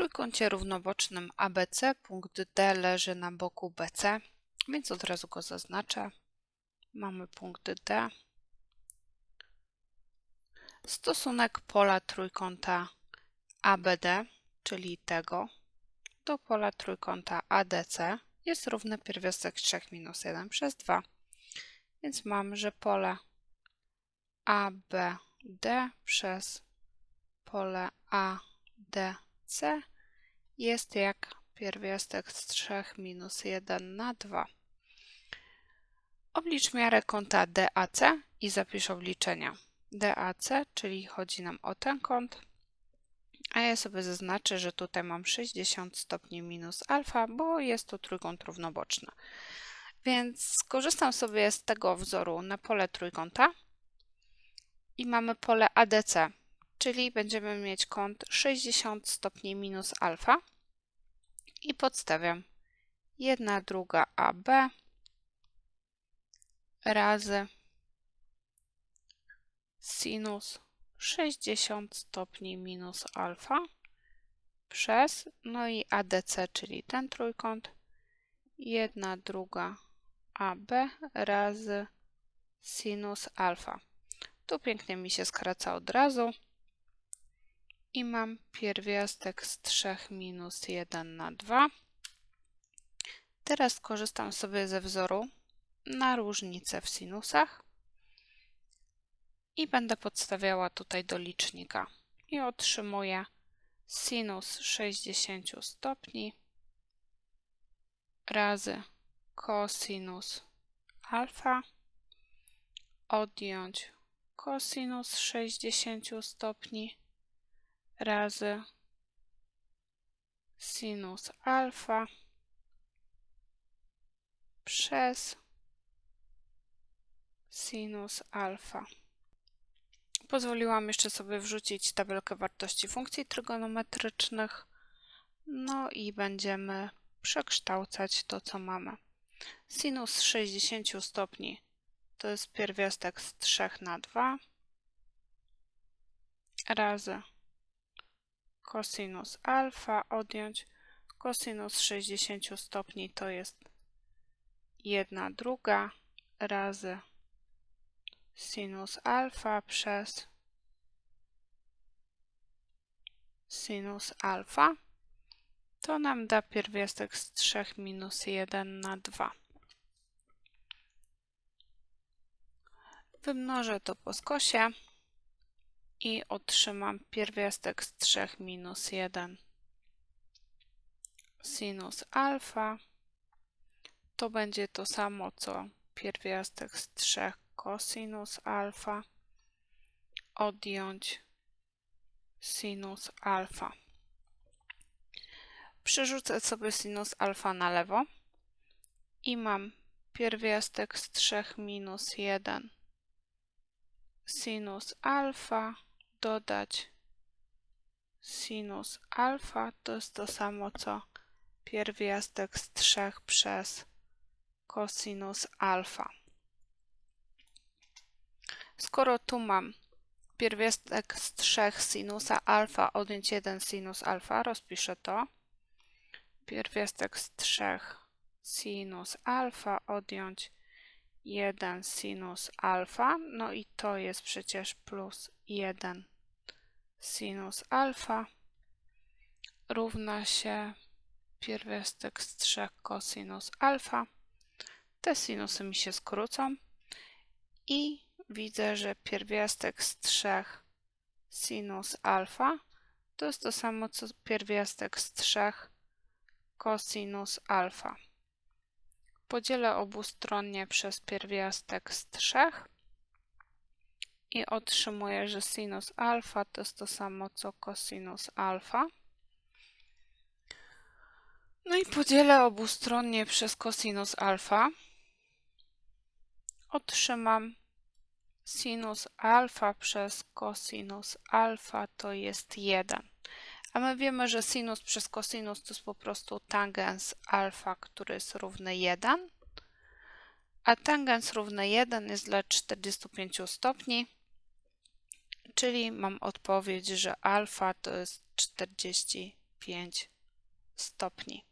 trójkącie równobocznym ABC punkt D leży na boku BC, więc od razu go zaznaczę. Mamy punkt D. Stosunek pola trójkąta ABD, czyli tego, do pola trójkąta ADC jest równy pierwiastek 3 minus 1 przez 2. Więc mam, że pole ABD przez pole ADC jest jak pierwiastek z 3 minus 1 na 2. Oblicz miarę kąta DAC i zapisz obliczenia. DAC, czyli chodzi nam o ten kąt, a ja sobie zaznaczę, że tutaj mam 60 stopni minus alfa, bo jest to trójkąt równoboczny. Więc skorzystam sobie z tego wzoru na pole trójkąta i mamy pole ADC, czyli będziemy mieć kąt 60 stopni minus alfa i podstawiam 1 druga AB razy sinus 60 stopni minus alfa przez, no i ADC, czyli ten trójkąt, 1 druga AB razy sinus alfa. Tu pięknie mi się skraca od razu. I mam pierwiastek z 3 minus 1 na 2. Teraz korzystam sobie ze wzoru na różnicę w sinusach i będę podstawiała tutaj do licznika i otrzymuję sinus 60 stopni razy cosinus alfa odjąć cosinus 60 stopni razy sinus alfa przez sinus alfa. Pozwoliłam jeszcze sobie wrzucić tabelkę wartości funkcji trygonometrycznych. No i będziemy przekształcać to, co mamy. Sinus 60 stopni to jest pierwiastek z 3 na 2 razy cosinus alfa odjąć. Cosinus 60 stopni to jest 1 druga razy sinus alfa przez sinus alfa, to nam da pierwiastek z 3 minus 1 na 2. Wymnożę to po skosie i otrzymam pierwiastek z 3 minus 1 sinus alfa. To będzie to samo co pierwiastek z 3 cosinus alfa. Odjąć sinus alfa. Przerzucę sobie sinus alfa na lewo. I mam pierwiastek z 3 minus 1 sinus alfa dodać sinus alfa to jest to samo co pierwiastek z 3 przez cosinus alfa. Skoro tu mam pierwiastek z 3 sinusa alfa odjąć 1 sinus alfa, rozpiszę to. Pierwiastek z 3 sinus alfa odjąć 1 sinus alfa, no i to jest przecież plus 1 sinus alfa równa się pierwiastek z 3 cosinus alfa. Te sinusy mi się skrócą i widzę, że pierwiastek z 3 sinus alfa to jest to samo co pierwiastek z 3 cosinus alfa. Podzielę obustronnie przez pierwiastek z 3 i otrzymuję, że sinus alfa to jest to samo co cosinus alfa. No i podzielę obustronnie przez cosinus alfa. Otrzymam sinus alfa przez cosinus alfa to jest 1. A my wiemy, że sinus przez cosinus to jest po prostu tangens alfa, który jest równy 1. A tangens równy 1 jest dla 45 stopni, czyli mam odpowiedź, że alfa to jest 45 5 stopni.